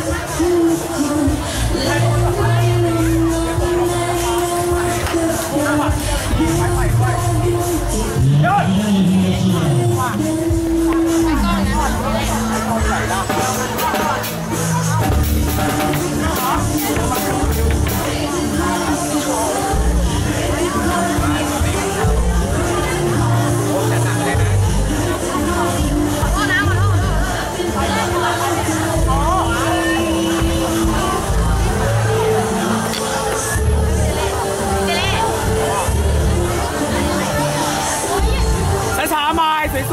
うん。 ส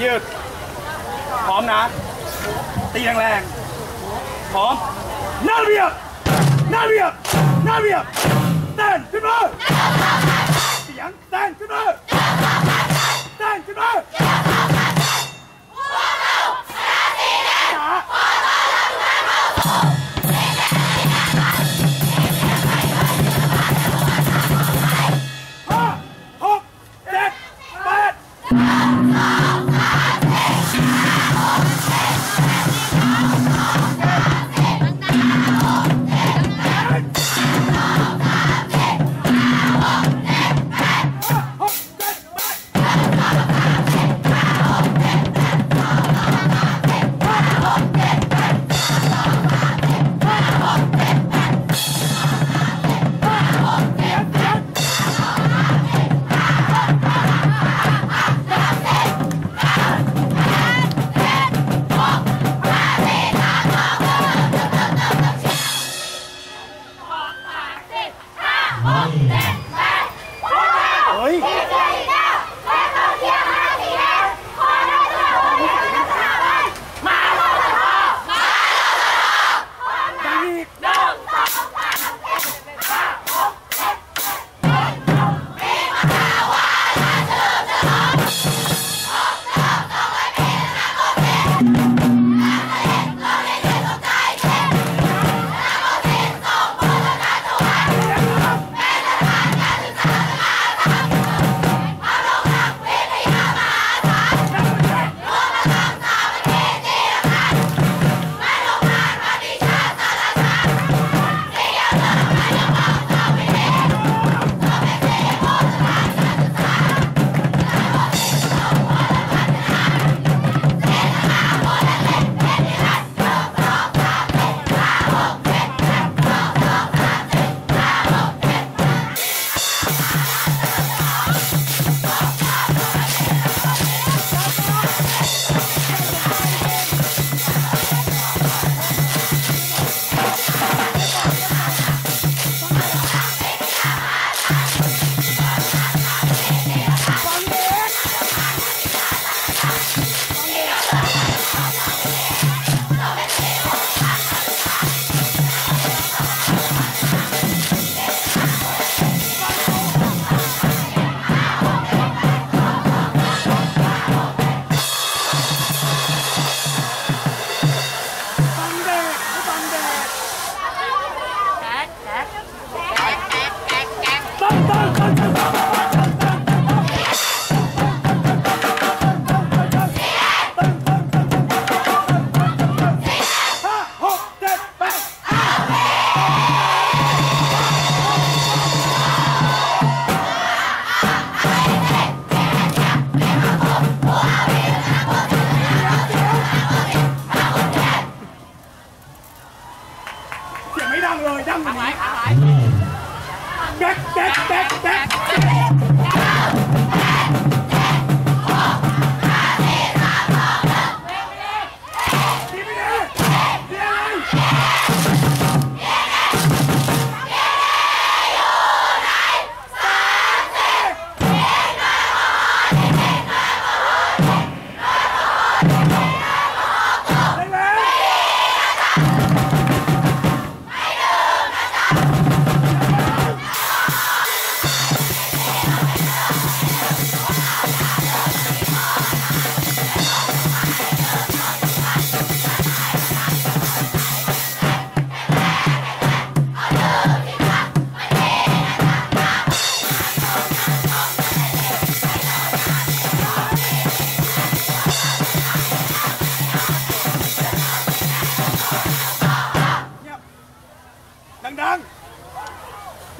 ยืด พร้อมนะ ตีแรงๆ พร้อมน้าเบียบน้าเบียบน้าเบียบเต้นขึ้นมาเสียงเต้นขึ้นมาเต้นขึ้นมา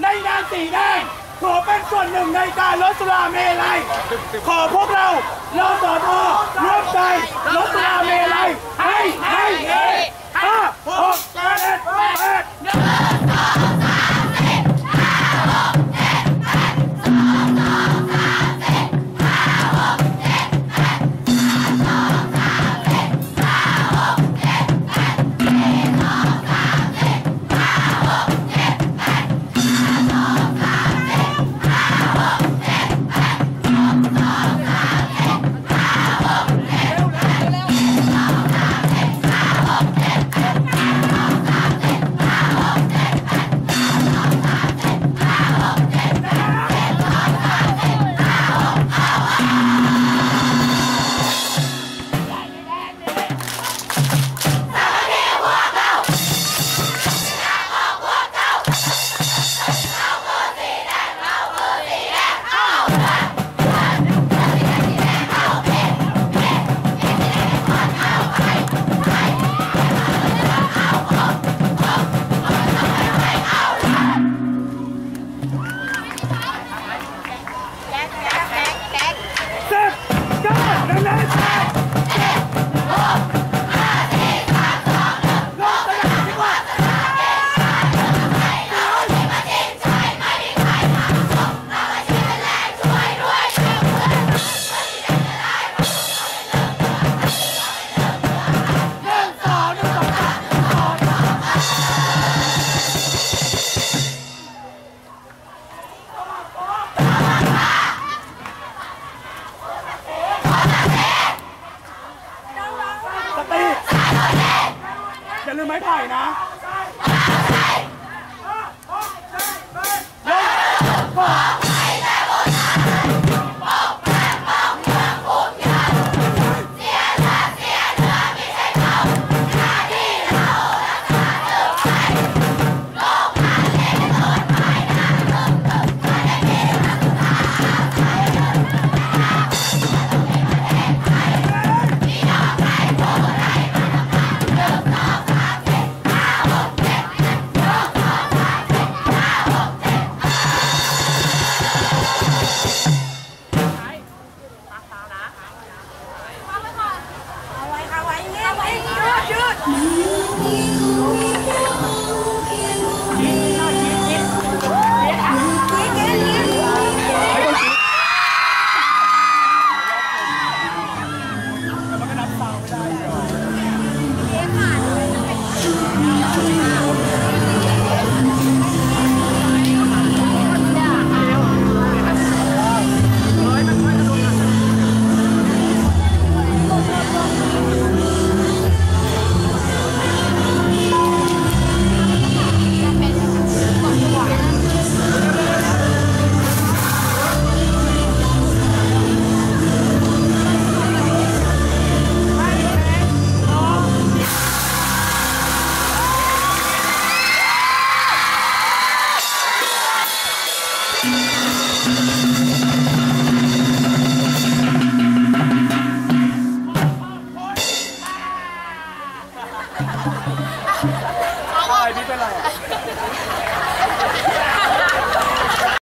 ในงานสีแดงขอเป็นส่วนหนึ่งในการลดสุราเมลัย ขอพวกเรารอสอทอร่วมใจลดสุราเมลัยให้ให้ให้ห้าหกเจ็ดแปด ไม้ไผ่นะ